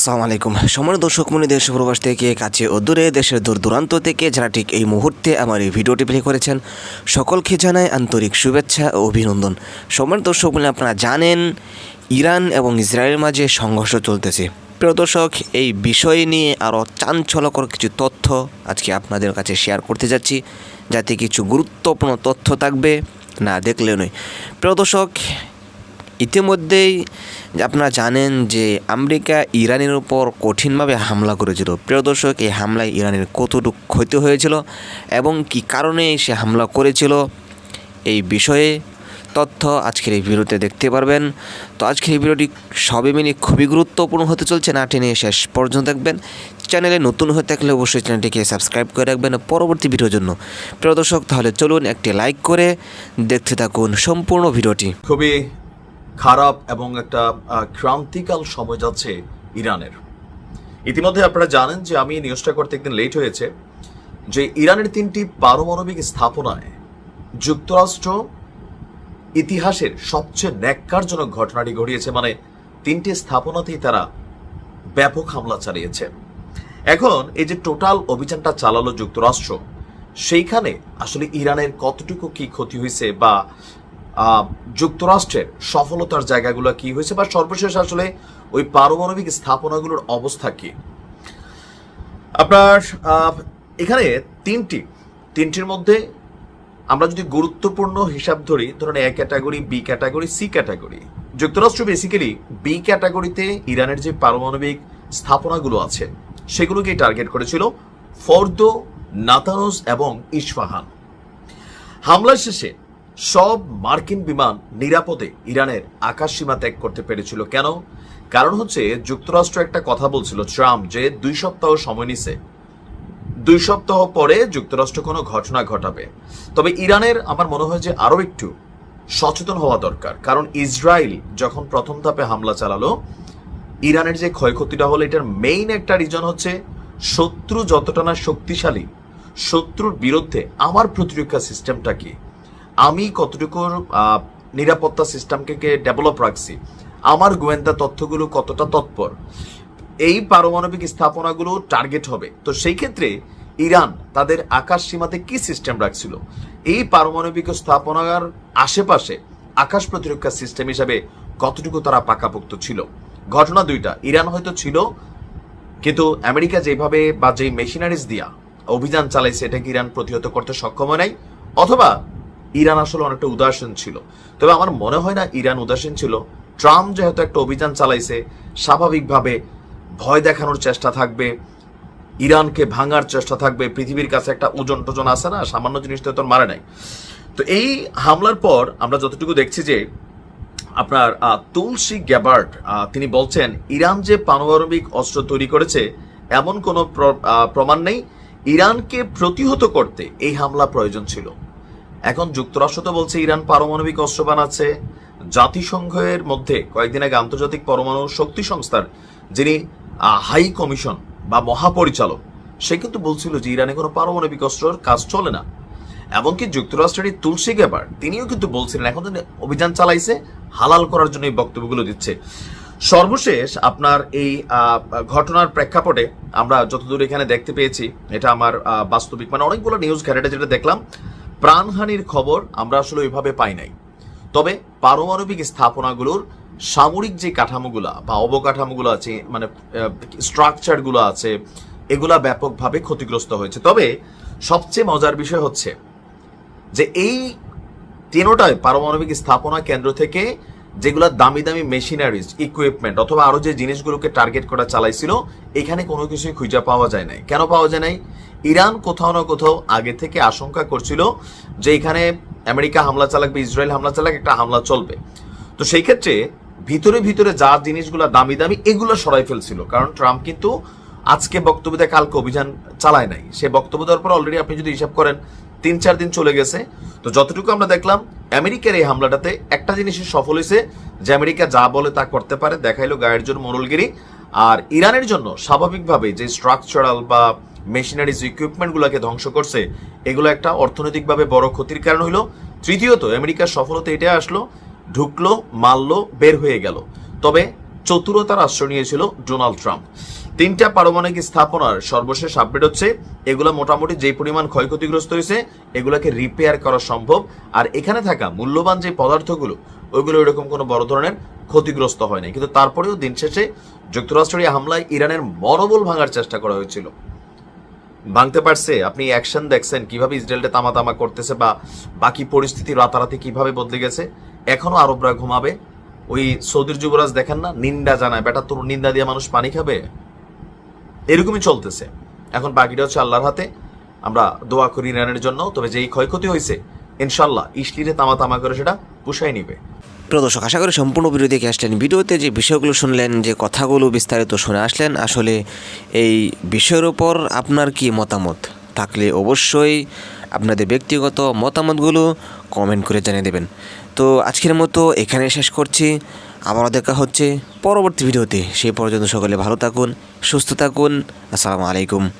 আসসালামু আলাইকুম। সময় দর্শক মনি দেশ প্রবাস থেকে কাছে ও দূরে, দেশের দূর দূরান্ত থেকে যারা ঠিক এই মুহূর্তে আমার এই ভিডিওটি প্লে করেছেন, সকলকে জানাই আন্তরিক শুভেচ্ছা ও অভিনন্দন। সময়ের দর্শক মনে আপনারা জানেন, ইরান এবং ইসরায়েলের মাঝে সংঘর্ষ চলতেছে। প্রিয় দর্শক, এই বিষয় নিয়ে আরও চাঞ্চল্যকর কিছু তথ্য আজকে আপনাদের কাছে শেয়ার করতে যাচ্ছি। যাতে কিছু গুরুত্বপূর্ণ তথ্য থাকবে, না দেখলেও নয়। প্রিয় দর্শক ইতিমধ্যেই আপনারা জানেন যে আমেরিকা ইরানের উপর কঠিনভাবে হামলা করেছিল। প্রিয় দর্শক, এই হামলায় ইরানের কতটুকু ক্ষতি হয়েছিল এবং কি কারণে সে হামলা করেছিল এই বিষয়ে তথ্য আজকের এই ভিডিওতে দেখতে পারবেন। তো আজকের এই ভিডিওটি সবে মিলে খুবই গুরুত্বপূর্ণ হতে চলছে, না টেনে শেষ পর্যন্ত দেখবেন। চ্যানেলে নতুন হয়ে থাকলে অবশ্যই চ্যানেলটিকে সাবস্ক্রাইব করে রাখবেন পরবর্তী ভিডিওর জন্য। প্রিয় দর্শক, তাহলে চলুন একটি লাইক করে দেখতে থাকুন সম্পূর্ণ ভিডিওটি। খুবই খারাপ এবং একটা ক্রান্তিকাল সময় যাচ্ছে ইরানের। ইতিমধ্যে আপনারা জানেন যে আমি নিউজটা করতে একদিন লেট হয়েছে যে ইরানের তিনটি পারমাণবিক স্থাপনায় যুক্তরাষ্ট্র ইতিহাসের সবচেয়ে ন্যাক্কারজনক ঘটনাটি ঘটিয়েছে। মানে তিনটি স্থাপনাতেই তারা ব্যাপক হামলা চালিয়েছে। এখন এই যে টোটাল অভিযানটা চালালো যুক্তরাষ্ট্র, সেইখানে আসলে ইরানের কতটুকু কি ক্ষতি হয়েছে বা যুক্তরাষ্ট্রের সফলতার জায়গাগুলো কি হয়েছে বা সর্বশেষ আসলে ওই পারমাণবিক স্থাপনাগুলোর অবস্থা কি? আপনার এখানে তিনটি, তিনটির মধ্যে আমরা যদি গুরুত্বপূর্ণ হিসাব ধরি, ধরুন A category, B category, C category. যুক্তরাষ্ট্র বেসিক্যালি বি ক্যাটাগরিতে ইরানের যে পারমাণবিক স্থাপনাগুলো আছে, সেগুলোকেই টার্গেট করেছিল ফর্দো নাতানোস এবং ইস্পাহান হামলার শেষে সব মার্কিন বিমান নিরাপদে ইরানের আকাশ সীমা ত্যাগ করতে পেরেছিল। কেন? কারণ হচ্ছে, যুক্তরাষ্ট্র একটা কথা বলছিল ট্রাম্প যে দুই সপ্তাহ সময় নিছে। দুই সপ্তাহ পরে যুক্তরাষ্ট্র কোনো ঘটনা ঘটাবে। তবে ইরানের আমার মনে হয় যে আরও একটু সচেতন হওয়া দরকার। কারণ ইসরায়েল যখন প্রথম ধাপে হামলা চালালো, ইরানের যে ক্ষয়ক্ষতিটা হলো, এটার মেইন একটা রিজন হচ্ছে শত্রু যতটা না শক্তিশালী, শত্রুর বিরুদ্ধে আমার প্রতিরক্ষা সিস্টেমটা কি? আমি কতটুকুর আহ, নিরাপত্তা সিস্টেমকে ডেভেলপ রাখছি আমার গোয়েন্দা তথ্যগুলো কতটা তৎপর এই পারমাণবিক স্থাপনাগুলো টার্গেট হবে। তো সেই ক্ষেত্রে ইরান তাদের আকাশ সীমাতে কি সিস্টেম রাখছিল? এই পারমাণবিক স্থাপনার আশেপাশে আকাশ প্রতিরক্ষা সিস্টেম হিসাবে কতটুকু তারা পাকাপোক্ত ছিল? ঘটনা দুইটা ইরান হয়তো ছিল কিন্তু আমেরিকা যেভাবে বা যেই মেশিনারিজ দিয়া অভিযান চালাইছে এটাকে ইরান প্রতিহত করতে সক্ষম হয় নাই? অথবা ইরান আসলে অনেকটা উদাসীন ছিল। তবে আমার মনে হয় না ইরান উদাসীন ছিল। ট্রাম্প যেহেতু একটা অভিযান চালাইছে, স্বাভাবিকভাবে ভয় দেখানোর চেষ্টা থাকবে, ইরানকে ভাঙার চেষ্টা থাকবে, পৃথিবীর কাছে একটা ওজন টোজন আছে না, সামান্য জিনিস তো মারে নাই। তো এই হামলার পর আমরা যতটুকু দেখছি যে আপনার তুলসী গ্যাবার্ট তিনি বলছেন, ইরান যে পারমাণবিক অস্ত্র তৈরি করেছে, এমন কোনো প্রমাণ নেই। ইরানকে প্রতিহত করতে এই হামলা প্রয়োজন ছিল। এখন যুক্তরাষ্ট্র তো বলছে ইরান পারমাণবিক অস্ত্র বানাচ্ছে। জাতিসংঘের মধ্যে কয়েকদিন আগে আন্তর্জাতিক পরমাণু শক্তি সংস্থার যিনি হাই কমিশন বা মহাপরিচালক, সে কিন্তু বলছিল যে ইরানে কোনো পারমাণবিক অস্ত্রের কাজ চলে না। এমনকি যুক্তরাষ্ট্রের তুলসী গ্যাবার তিনিও কিন্তু বলছিলেন, এখন অভিযান চালাইছে, হালাল করার জন্য এই বক্তব্যগুলো দিচ্ছে। সর্বশেষ আপনার এই ঘটনার প্রেক্ষাপটে আমরা যতদূর এখানে দেখতে পেয়েছি, এটা আমার বাস্তবিক মানে অনেকগুলো নিউজ ঘেরেটে যেটা দেখলাম প্রাণহানির খবর আমরা আসলে ওইভাবে পাই নাই। তবে পারমাণবিক স্থাপনাগুলোর সামরিক যে কাঠামোগুলা বা অবকাঠামোগুলো আছে মানে স্ট্রাকচারগুলো আছে, এগুলা ব্যাপকভাবে ক্ষতিগ্রস্ত হয়েছে। তবে সবচেয়ে মজার বিষয় হচ্ছে যে এই তিনোটায় পারমাণবিক স্থাপনা কেন্দ্র থেকে যেগুলো দামি দামি মেশিনারিজ ইকুইপমেন্ট অথবা আরও যে জিনিসগুলোকে টার্গেট করা চালাইছিল, এখানে কোনো কিছুই খুঁজে পাওয়া যায় নাই। কেন পাওয়া যায় নাই? ইরান কোথাও না কোথাও আগে থেকে আশঙ্কা করছিল যে এখানে আমেরিকা হামলা চালাক বা ইসরায়েল হামলা চালাক একটা হামলা চলবে। তো সেই ক্ষেত্রে ভিতরে ভিতরে যা জিনিসগুলো দামি দামি এগুলো সরাই ফেলছিল। কারণ ট্রাম্প কিন্তু আজকে বক্তব্য দেয় কালকে অভিযান চালায় নাই। সে বক্তব্য দেওয়ার পর অলরেডি আপনি যদি হিসাব করেন, তিন চার দিন চলে গেছে। তো যতটুকু আমরা দেখলাম, আমেরিকার এই হামলাটাতে একটা জিনিসই সফল হয়েছে যে আমেরিকা যা বলে তা করতে পারে, দেখাইলো গায়ের জন্য মোরলগিরি আর ইরানের জন্য স্বাভাবিকভাবে যে স্ট্রাকচারাল বা মেশিনারিজ ইকুইপমেন্টগুলোকে ধ্বংস করছে, এগুলো একটা অর্থনৈতিকভাবে বড় ক্ষতির কারণ হইল। তৃতীয়ত, আমেরিকার সফলতা এটা আসলো, ঢুকলো, মারলো, বের হয়ে গেল। তবে চতুরতার আশ্রয় নিয়েছিল ডোনাল্ড ট্রাম্প। তিনটা পারমাণবিক স্থাপনার সর্বশেষ আপডেট হচ্ছে, এগুলো মোটামুটি যে পরিমাণ ক্ষয়ক্ষতিগ্রস্ত হয়েছে, এগুলোকে রিপেয়ার করা সম্ভব। আর এখানে থাকা মূল্যবান যে পদার্থগুলো, ওইগুলো এরকম কোনো বড় ধরনের ক্ষতিগ্রস্ত হয় নাই। কিন্তু তারপরেও দিন শেষে যুক্তরাষ্ট্রের হামলায় ইরানের মনোবল ভাঙার চেষ্টা করা হয়েছিল। ভাঙতে পারছে? আপনি অ্যাকশন দেখছেন, কীভাবে ইসরায়েলটা তামা তামা করতেছে বা বাকি পরিস্থিতি রাতারাতি কীভাবে বদলে গেছে? এখনও আরবরা ঘুমাবে? ওই সৌদির যুবরাজ দেখেন না? নিন্দা জানায়, বেটা, তোর নিন্দা দিয়ে মানুষ পানি খাবে? এরকমই চলতেছে। এখন বাকিটা হচ্ছে আল্লাহর হাতে। আমরা দোয়া করি ইরানের জন্য, তবে যেই ক্ষয়ক্ষতি হয়েছে ইনশাল্লাহ ইসলিরে তামা তামা করে সেটা পুষাই নিবে। প্রিয় দর্শক, আশা করি সম্পূর্ণ ভিডিও দেখে আসলেন। ভিডিওতে যে বিষয়গুলো শুনলেন, যে কথাগুলো বিস্তারিত শুনে আসলেন, আসলে এই বিষয়ের উপর আপনার কি মতামত? থাকলে অবশ্যই আপনাদের ব্যক্তিগত মতামতগুলো কমেন্ট করে জানিয়ে দেবেন। তো আজকের মতো এখানে শেষ করছি। আবারও দেখা হচ্ছে পরবর্তী ভিডিওতে। সেই পর্যন্ত সকলে ভালো থাকুন, সুস্থ থাকুন। আসসালামু আলাইকুম।